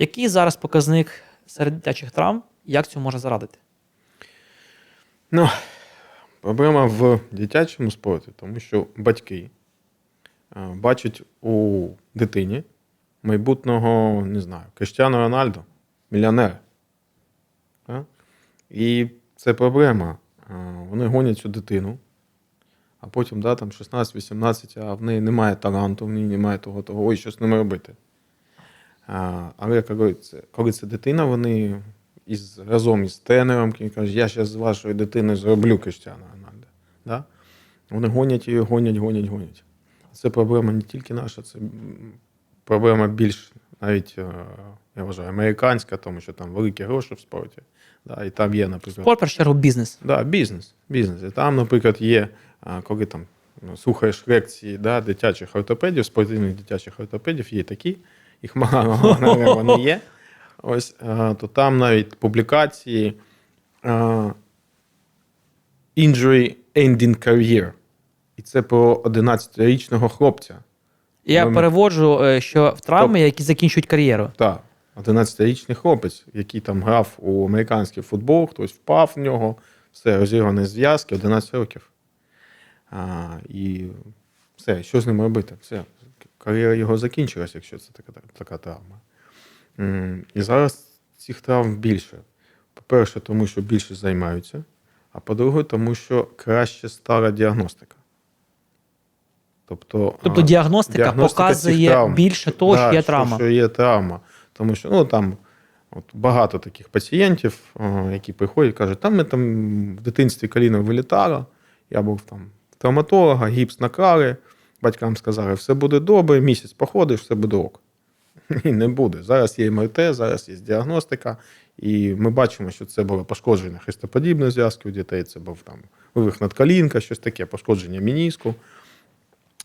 Який зараз показник серед дитячих травм? Як цьому можна зарадити? Ну, проблема в дитячому спорті, тому що батьки е, бачать у дитині майбутнього, не знаю, Криштіану Рональдо, мільйонера. І це проблема. Е, Вони гонять цю дитину, а потім, да, там 16-18, а в неї немає таланту, в неї немає того, того, ой, що з ними робити. Але коли це, коли це дитина, вони із, разом із тренером, каже, я зараз з вашою дитиною зроблю Криштиана Рональда. Да? Вони гонять її, гонять, гонять, гонять. Це проблема не тільки наша, це проблема більш навіть, е, я вважаю, американська, тому що там великі гроші в спорті. Да? І там є, наприклад, Спорт, першу чергу, бізнес. Да, бізнес. бізнес. І там, наприклад, є, коли там ну, слухаєш лекції да, дитячих ортопедів, спортивних дитячих ортопедів, є такі, їх мало, але вони є. Ось, то там навіть публікації Injury Ending Career. І це про 11-річного хлопця. Я Ми- переводжу, е, що в травми, які закінчують кар'єру. Так, 11-річний хлопець, який там грав у американський футбол, хтось впав в нього, все, розірвані зв'язки, 11 років. А, і все, що з ним робити? Все, кар'єра його закінчилась, якщо це така, така травма. І зараз цих травм більше. По-перше, тому що більше займаються, а по-друге, тому що краще стара діагностика. Тобто, Тобто діагностика, діагностика показує більше того, Да, що є травма. Що є травма. Тому що ну, там от, багато таких пацієнтів, які приходять і кажуть, там ми там в дитинстві коліно вилітало, я був там травматолога, гіпс накрали, батькам сказали, все буде добре, місяць походиш, все буде ок. Ні, не буде. Зараз є МРТ, зараз є діагностика, і ми бачимо, що це було пошкодження хрестоподібної зв'язки у дітей, це був там вивих надколінка, щось таке, пошкодження мініску.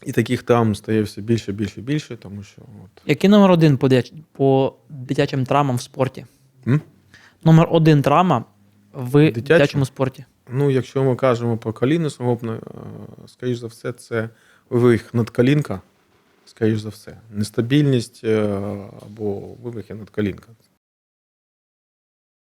І таких травм стає все більше, більше, більше, тому що от, Який номер один по, дитяч- по дитячим травмам в спорті? М? Номер один травма в дитячому спорті. Ну, якщо ми кажемо про коліно сугубно, е, скоріш за все, це вивих надколінка, скоріш за все. Нестабільність е, або вивихи надколінка.